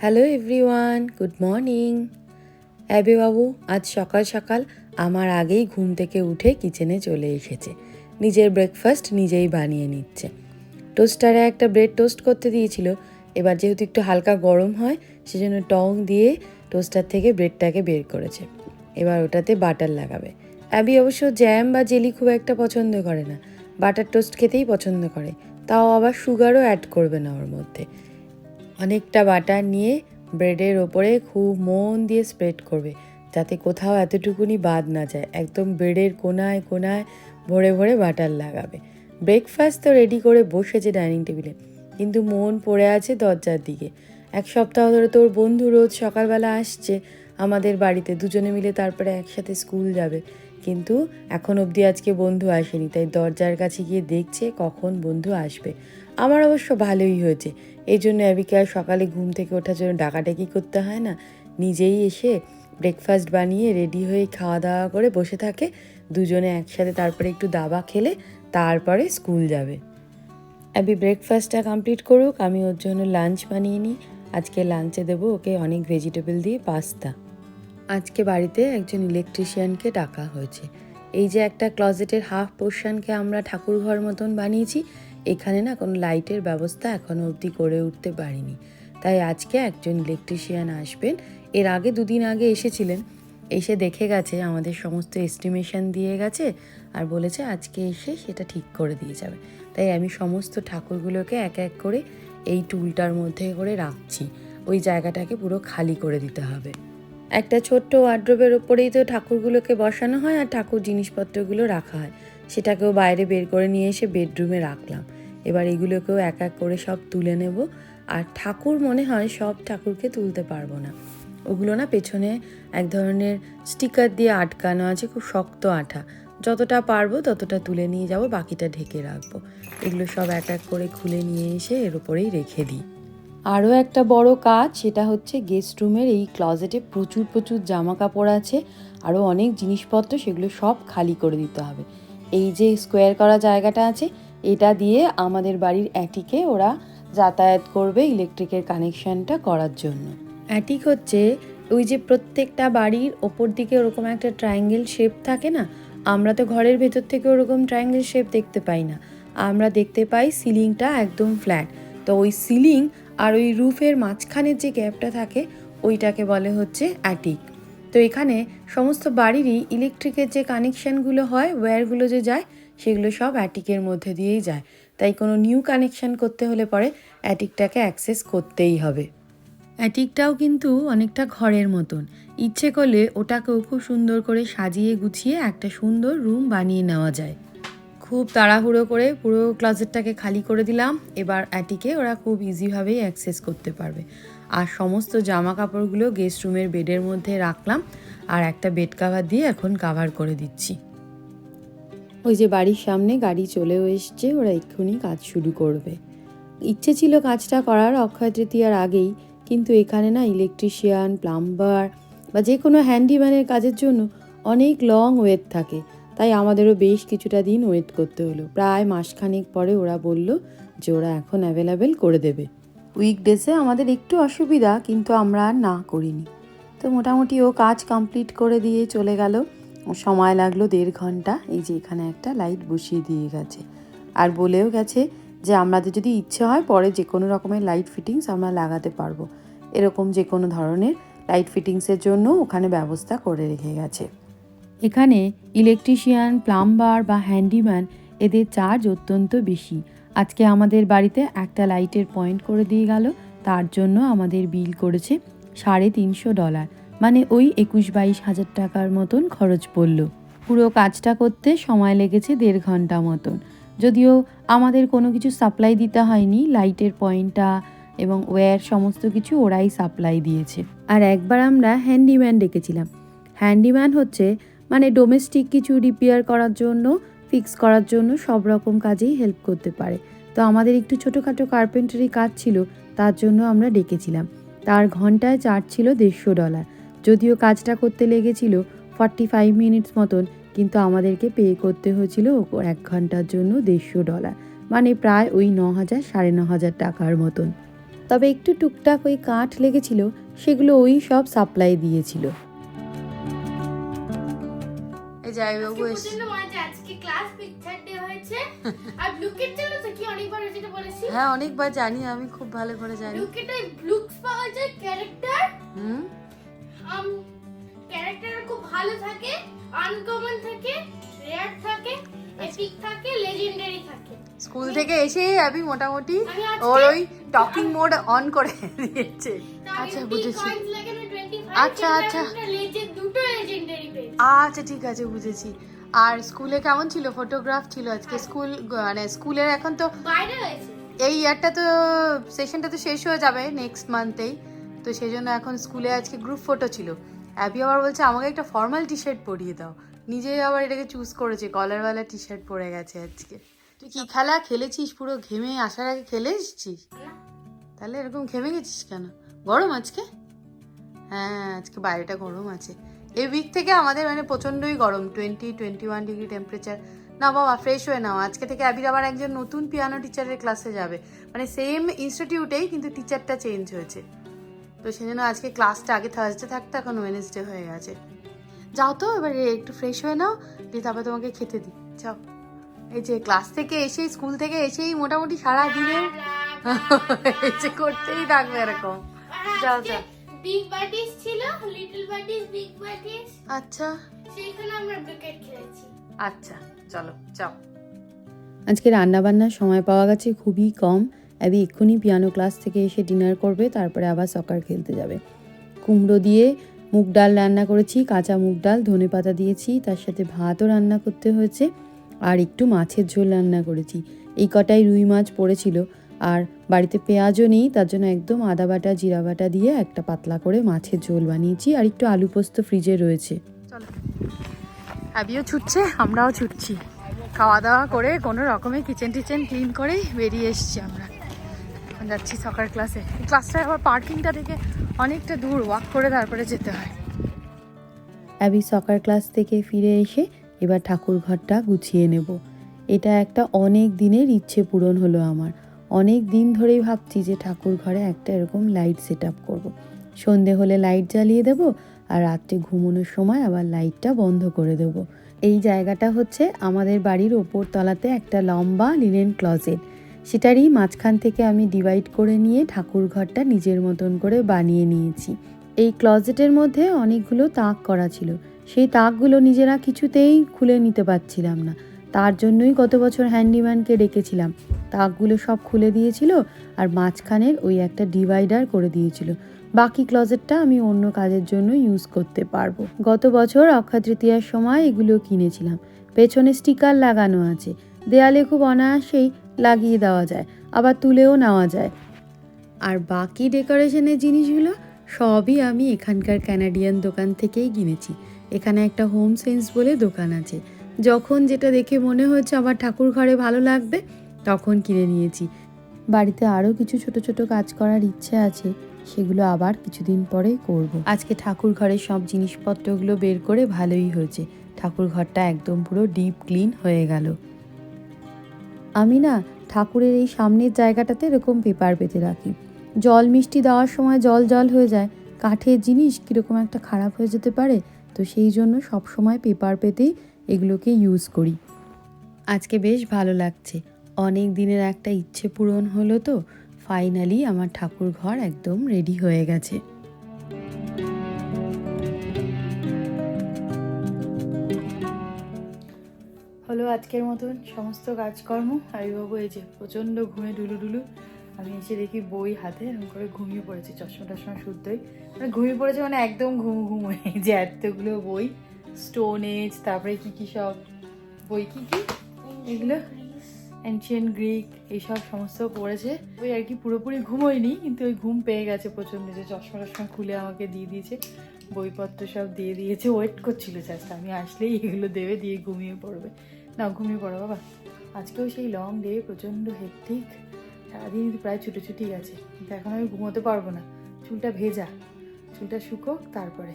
Hello everyone good morning অ্যাবে বাবু আজ সকাল সকাল আমার আগেই ঘুম থেকে উঠে কিচেনে চলে এসেছে। নিজের ব্রেকফাস্ট নিজেই বানিয়ে নিচ্ছে। টোস্টারে একটা ব্রেড টোস্ট করতে দিয়েছিল। এবার যেহেতু একটু হালকা গরম হয়, সেজন্য টং দিয়ে টোস্টার থেকে ব্রেডটাকে বের করেছে। এবার ওটাতে বাটার লাগাবে। অ্যাবি অবশ্য জ্যাম বা জেলি খুব একটা পছন্দ করে না। বাটার টোস্ট খেতেই পছন্দ করে। তাও আবার সুগারও অ্যাড করবে না ওর মধ্যে। অনেকটা বাটার নিয়ে ব্রেডের ওপরে খুব মন দিয়ে স্প্রেড করবে, যাতে কোথাও এতটুকুনি বাদ না যায়। একদম ব্রেডের কোনায় কোনায় ভরে ভরে বাটার লাগাবে। ব্রেকফাস্ট তো রেডি করে বসেছে ডাইনিং টেবিলে, কিন্তু মন পড়ে আছে দরজার দিকে। এক সপ্তাহ ধরে তোর বন্ধু রোজ সকালবেলা আসছে, আমাদের বাড়িতে দুজনে মিলে তারপরে একসাথে স্কুল যাবে। কিন্তু এখন অবধি আজকে বন্ধু আসেনি, তাই দরজার কাছে গিয়ে দেখছে কখন বন্ধু আসবে। আমার অবশ্য ভালোই হয়েছে। এই জন্য অ্যাবিকে আর সকালে ঘুম থেকে ওঠার জন্য ডাকাডাকি করতে হয় না। নিজেই এসে ব্রেকফাস্ট বানিয়ে রেডি হয়ে খাওয়া দাওয়া করে বসে থাকে। দুজনে একসাথে তারপরে একটু দাবা খেলে তারপরে স্কুল যাবে। অ্যাবি ব্রেকফাস্টটা কমপ্লিট করুক, আমি ওর জন্য লাঞ্চ বানিয়ে নিই। আজকে লাঞ্চে দেবো ওকে অনেক ভেজিটেবল দিয়ে পাস্তা আজকে বাড়িতে একজন ইলেকট্রিশিয়ানকে ডাকা হয়েছে। এই যে একটা ক্লজেটের হাফ পোর্শনকে আমরা ঠাকুরঘর মতন বানিয়েছি এখানে না কোনো লাইটের ব্যবস্থা এখনও অবধি করে উঠতে পারিনি। তাই আজকে একজন ইলেকট্রিশিয়ান আসবেন। এর আগে দুদিন আগে এসেছিলেন। এসে দেখে গেছে, আমাদের সমস্ত এস্টিমেশন দিয়ে গেছে আর বলেছে আজকে এসে সেটা ঠিক করে দিয়ে যাবে। তাই আমি সমস্ত ঠাকুরগুলোকে এক এক করে এই টুলটার মধ্যে করে রাখছি। ওই জায়গাটাকে পুরো খালি করে দিতে হবে। একটা ছোট্ট ওয়ার্ড্রোবের ওপরেই তো ঠাকুরগুলোকে বসানো হয় আর ঠাকুর জিনিসপত্রগুলো রাখা হয়। সেটাকেও বাইরে বের করে নিয়ে এসে বেডরুমে রাখলাম। এবার এগুলোকেও এক এক করে সব তুলে নেব। আর ঠাকুর মনে হয় সব ঠাকুরকে তুলতে পারব না। ওগুলো না পেছনে এক ধরনের স্টিকার দিয়ে আটকানো আছে, খুব শক্ত আঠা। যতটা পারব ততটা তুলে নিয়ে যাব, বাকিটা ঢেকে রাখব। এগুলো সব এক এক করে খুলে নিয়ে এসে এর উপরেই রেখে দিই। আরও একটা বড় কাজ, সেটা হচ্ছে গেস্ট রুমের এই ক্লজেটে প্রচুর প্রচুর জামা কাপড় আছে। আরও অনেক জিনিসপত্র, সেগুলো সব খালি করে দিতে হবে। এই যে স্কোয়ার করা জায়গাটা আছে এটা দিয়ে আমাদের বাড়ির অ্যাটিকে ওরা যাতায়াত করবে ইলেকট্রিকের কানেকশনটা করার জন্য। অ্যাটিক হচ্ছে ওই যে প্রত্যেকটা বাড়ির ওপর দিকে ওরকম একটা ট্রায়াঙ্গেল শেপ থাকে না? আমরা তো ঘরের ভেতর থেকে ওরকম ট্রায়াঙ্গেল শেপ দেখতে পাই না। আমরা দেখতে পাই সিলিংটা একদম ফ্ল্যাট তো ওই সিলিং আর ওই রুফের মাঝখানের যে গ্যাপটা থাকে, ওইটাকে বলে হচ্ছে অ্যাটিক। তো এখানে সমস্ত বাড়িরই ইলেকট্রিকের যে কানেকশানগুলো হয় ওয়্যারগুলো যে যায় সেগুলো সব অ্যাটিকের মধ্যে দিয়েই যায়। তাই কোনো নিউ কানেকশান করতে হলে পরে অ্যাটিকটাকে অ্যাক্সেস করতেই হবে। অ্যাটিকটাও কিন্তু অনেকটা ঘরের মতন। ইচ্ছে করলে ওটাকেও খুব সুন্দর করে সাজিয়ে গুছিয়ে একটা সুন্দর রুম বানিয়ে নেওয়া যায়। খুব তাড়াহুড়ো করে পুরো ক্লজেটটাকে খালি করে দিলাম, এবার অ্যাটিকে ওরা খুব ইজিভাবেই অ্যাক্সেস করতে পারবে। আর সমস্ত জামা কাপড়গুলো গেস্ট রুমের বেডের মধ্যে রাখলাম, আর একটা বেড কাভার দিয়ে এখন কাভার করে দিচ্ছি। ওই যে বাড়ির সামনে গাড়ি চলেও এসছে, ওরা এক্ষুনি কাজ শুরু করবে। ইচ্ছে ছিল কাজটা করার, অক্ষয় তৃতীয়ার আগেই, কিন্তু এখানে না ইলেকট্রিশিয়ান, প্লাম্বার বা যে কোনো হ্যান্ডিম্যানের কাজের জন্য অনেক লং ওয়েট থাকে। তাই আমাদেরও বেশ কিছুটা দিন ওয়েট করতে হলো। প্রায় মাসখানেক পরে ওরা বলল যে ওরা এখন অ্যাভেলেবেল করে দেবে। উইকডেসে আমাদের একটু অসুবিধা, কিন্তু আমরা আর না করিনি। তো মোটামুটি ও কাজ কমপ্লিট করে দিয়ে চলে গেল। সময় লাগল দেড় ঘণ্টা। এই যে এখানে একটা লাইট বসিয়ে দিয়ে গেছে। আর বলেও গেছে যে আমাদের যদি ইচ্ছে হয় পরে যে কোনো রকমের লাইট ফিটিংস আমরা লাগাতে পারব। এরকম যে কোনো ধরনের লাইট ফিটিংসের জন্য ওখানে ব্যবস্থা করে রেখে গেছে। এখানে ইলেকট্রিশিয়ান প্লাম্বার বা হ্যান্ডিম্যান এদের চার্জ অত্যন্ত বেশি। আজকে আমাদের বাড়িতে একটা লাইটের পয়েন্ট করে দিয়ে গেল। তার জন্য আমাদের বিল করেছে সাড়ে তিনশো ডলার মানে ওই একুশ বাইশ হাজার টাকার মতন খরচ পড়ল। পুরো কাজটা করতে সময় লেগেছে দেড় ঘণ্টা মতন। যদিও আমাদের কোনো কিছু সাপ্লাই দিতে হয়নি লাইটের পয়েন্টটা এবং ওয়্যার সমস্ত কিছু ওরাই সাপ্লাই দিয়েছে। আর একবার আমরা হ্যান্ডিম্যান ডেকেছিলাম। হ্যান্ডিম্যান হচ্ছে মানে ডোমেস্টিক কিছু রিপেয়ার করার জন্য ফিক্স করার জন্য সব রকম কাজেই হেল্প করতে পারে। তো আমাদের একটু ছোটোখাটো কার্পেন্টারি কাজ ছিল, তার জন্য আমরা ডেকেছিলাম। তার ঘন্টায় চার্জ ছিল দেড়শো ডলার যদিও কাজটা করতে লেগেছিল ফর্টি ফাইভ মিনিটস মতন কিন্তু আমাদেরকে পে করতে হয়েছিল এক ঘণ্টার জন্য দেড়শো ডলার মানে প্রায় ওই ন হাজার সাড়ে ন হাজার টাকার মতন। তবে একটু টুকটাক ওই কাঠ লেগেছিল সেগুলো ওই সব সাপ্লাই দিয়েছিল। এই জামাইবাবু আজকে প্রচণ্ড মজা আজকে ক্লাস পিকচার ডে হয়েছে। আর ব্লুকেট জন্য তো কি অনেকবার হয়েছে এটা বলেছি? হ্যাঁ অনেকবার জানি আমি খুব ভালো করে জানি। ব্লুকেটে লুকস পাওয়া যায় ক্যারেক্টার হুম? ক্যারেক্টার খুব ভালো থাকে আনকমন থাকে রেয়ার থাকে এপিক থাকে লেজেন্ডারি থাকে। স্কুল থেকে এসে আমি মোটামুটি ওর ওই টকিং মোড অন করে দিয়েছে। আচ্ছা বুঝেছি। কয়েন্স লাগানো 25 আচ্ছা, আচ্ছা। দুটো লেজেন্ডারি আচ্ছা ঠিক আছে বুঝেছি। আর স্কুলে কেমন ছিল? ফটোগ্রাফ ছিল আজকে? স্কুল মানে স্কুলের এখন তো এই ইয়ারটা তো সেশনটা তো শেষ হয়ে যাবে নেক্সট মান্থেই তো সেই জন্য এখন স্কুলে আজকে গ্রুপ ফটো ছিল। অ্যাবি আবার বলছে, আমাকে একটা ফর্মাল টি শার্ট পরিয়ে দাও। নিজেই আবার এটাকে চুজ করেছে কলারওয়ালা টি শার্ট পরে গেছে আজকে। তুই কি খেলা খেলেছিস? পুরো ঘেমে আসার আগে খেলে এসেছিস? তাহলে এরকম ঘেমে গেছিস কেন? গরম আজকে? হ্যাঁ আজকে বাইরেটা গরম আছে। এই উইক থেকে আমাদের মানে প্রচণ্ডই গরম twenty twenty one degree temperature না বাবা ফ্রেশ হয়ে নাও। আজকে থেকে আবির আবার একজন নতুন পিয়ানো টিচারের ক্লাসে যাবে। মানে সেম ইনস্টিটিউটেই কিন্তু টিচারটা চেঞ্জ হয়েছে। তো সেই জন্য আজকে ক্লাসটা আগে থার্সডে থাকতো এখন ওয়েনেসডে হয়ে গেছে। যাও তো এবারে একটু ফ্রেশ হয়ে নাও দিয়ে তারপর তোমাকে খেতে দিই। যাও। এই যে ক্লাস থেকে এসেই স্কুল থেকে এসেই মোটামুটি সারা দিনে এই যে করতেই থাকবে এরকম। যাও, যাও। বিগ বাটিস ছিল লিটল বাটিস বিগ বাটিস আচ্ছা। সেইখানে আমরা ব্লুকেট খেলেছি। আচ্ছা চলো যাও। আজকে রান্নাবান্নার সময় পাওয়া গেছে খুবই কম। অ্যাবি এক্ষুনি পিয়ানো ক্লাস থেকে এসে ডিনার করবে, তারপরে আবার সকার খেলতে যাবে। কুমড়ো দিয়ে মুগ ডাল রান্না করেছি, কাঁচা মুগ ডাল, ধনে পাতা দিয়েছি, তার সাথে ভাতও রান্না করতে হয়েছে, আর একটু মাছের ঝোল রান্না করেছি। এই কটাই রুই মাছ পড়েছিল, আর বাড়িতে পেঁয়াজও নেই, তার জন্য একদম আদা বাটা, জিরা বাটা দিয়ে একটা পাতলা করে মাছের ঝোল বানিয়েছি, আর একটু আলু পোস্ত ফ্রিজে রয়েছে। আবিও ছুটছে, আমরাও ছুটছি। খাওয়া দাওয়া করে কোনো রকমে কিচেন টিচেন ক্লিন করেই বেরিয়ে এসেছি আমরা। যাচ্ছি সকার ক্লাসে ক্লাসটা আবার পার্কিংটা থেকে অনেকটা দূর ওয়াক করে তারপরে যেতে হয়। অ্যাবি সকার ক্লাস থেকে ফিরে এসে এবার ঠাকুর ঘরটা গুছিয়ে নেব। এটা একটা অনেক দিনের ইচ্ছে পূরণ হলো আমার। অনেক দিন ধরেই ভাবছি যে ঠাকুর ঘরে একটা এরকম লাইট সেট আপ করব। সন্ধে হলে লাইট জ্বালিয়ে দেব আর রাত্রে ঘুমানোর সময় আবার লাইটটা বন্ধ করে দেব। এই জায়গাটা হচ্ছে আমাদের বাড়ির ওপর তলাতে একটা লম্বা লিনেন ক্লজেট সেটারই মাঝখান থেকে আমি ডিভাইড করে নিয়ে ঠাকুর ঘরটা নিজের মতন করে বানিয়ে নিয়েছি। এই ক্লজেটের মধ্যে অনেকগুলো তাক করা ছিল। সেই তাকগুলো নিজেরা কিছুতেই খুলে নিতে পারছিলাম না। তার জন্যই গত বছর হ্যান্ডিম্যানকে ডেকেছিলাম। তাকগুলো সব খুলে দিয়েছিল আর মাঝখানের ওই একটা ডিভাইডার করে দিয়েছিল। বাকি ক্লজেটটা আমি অন্য কাজের জন্য ইউজ করতে পারব। গত বছর অক্ষয় তৃতীয়ার সময় এগুলো কিনেছিলাম। পেছনে স্টিকার লাগানো আছে। দেয়ালে খুব অনায়াসেই লাগিয়ে দেওয়া যায়, আবার তুলেও নেওয়া যায়। আর বাকি ডেকোরেশনের জিনিসগুলো সবই আমি এখানকার ক্যানাডিয়ান দোকান থেকেই কিনেছি। এখানে একটা হোম সেন্স বলে দোকান আছে। যখন যেটা দেখে মনে হচ্ছে আমার ঠাকুর ঘরে ভালো লাগবে, তখন কিনে নিয়েছি। বাড়িতে আরও কিছু ছোট ছোট কাজ করার ইচ্ছে আছে, সেগুলো আবার কিছুদিন পরে করব। আজকে ঠাকুর ঘরের সব জিনিসপত্রগুলো বের করে ভালোই হয়েছে। ঠাকুর ঘরটা একদম পুরো ডিপ ক্লিন হয়ে গেল। আমি না ঠাকুরের এই সামনের জায়গাটাতে এরকম পেপার পেতে রাখি। জল মিষ্টি দেওয়ার সময় জল জল হয়ে যায়। কাঠের জিনিস কীরকম একটা খারাপ হয়ে যেতে পারে, তো সেই জন্য সব সময় পেপার পেতেই এগুলোকে ইউজ করি। আজকে বেশ ভালো লাগছে। অনেক দিনের একটা ইচ্ছে পূরণ হলো তো ফাইনালি আমার ঠাকুর ঘর একদম রেডি হয়ে গেছে। হলো আজকের মতন সমস্ত কাজকর্ম। বাবু এই যে প্রচণ্ড ঘুমে ডুলু ডুলু আমি এসে দেখি বই হাতে এরকম করে ঘুমিয়ে পড়েছি চশমা টশমা শুদ্ধই। মানে ঘুমিয়ে পড়েছে মানে একদম ঘুম ঘুম হয়ে যে এতগুলো বই স্টোন এজ তারপরে কি কি সব? বই কি কি? এগুলো? অ্যানশিয়েন্ট গ্রিক এইসব সমস্ত পড়েছে। ওই আর কি পুরোপুরি ঘুমোয়নি কিন্তু ওই ঘুম পেয়ে গেছে প্রচণ্ড। যে চশমা টশমা খুলে আমাকে দিয়ে দিয়েছে বইপত্র সব দিয়ে দিয়েছে। ওয়েট করছিল জাস্ট আমি আসলেই এগুলো দেবে দিয়ে ঘুমিয়ে পড়বে। না ঘুমিয়ে পড়ো বাবা। আজকেও সেই লং ডে, প্রচণ্ড হেক্টিক সারাদিন প্রায় ছুটোছুটি গেছে। কিন্তু এখন আমি ঘুমোতে পারব না। চুলটা ভেজা। চুলটা শুকোক, তারপরে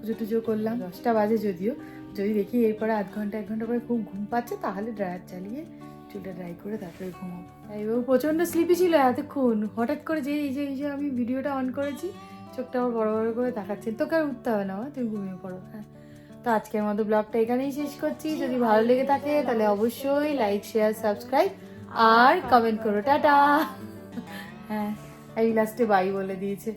পুজো টুজো করলাম। দশটা বাজে যদিও। যদি দেখি এরপরে আধ ঘণ্টা, এক ঘণ্টা পরে খুব ঘুম পাচ্ছে, তাহলে ড্রায়ার চালিয়ে চুলটা ড্রাই করে তারপরে ঘুমাবো। এইভাবে প্রচণ্ড স্লিপি ছিল এতক্ষণ। হঠাৎ করে যে, এই যে এই যে আমি ভিডিওটা অন করেছি, চোখটা আবার বড় বড় করে দেখাচ্ছে তোকে আর উঠতে হবে না তুমি ঘুমিয়ে পড়ো। হ্যাঁ। তো আজকের মতো ব্লগটা এখানেই শেষ করছি। যদি ভালো লেগে থাকে, তাহলে অবশ্যই লাইক শেয়ার সাবস্ক্রাইব আর কমেন্ট করো। টাটা। হ্যাঁ এই লাস্টে বাই বলে দিয়েছে।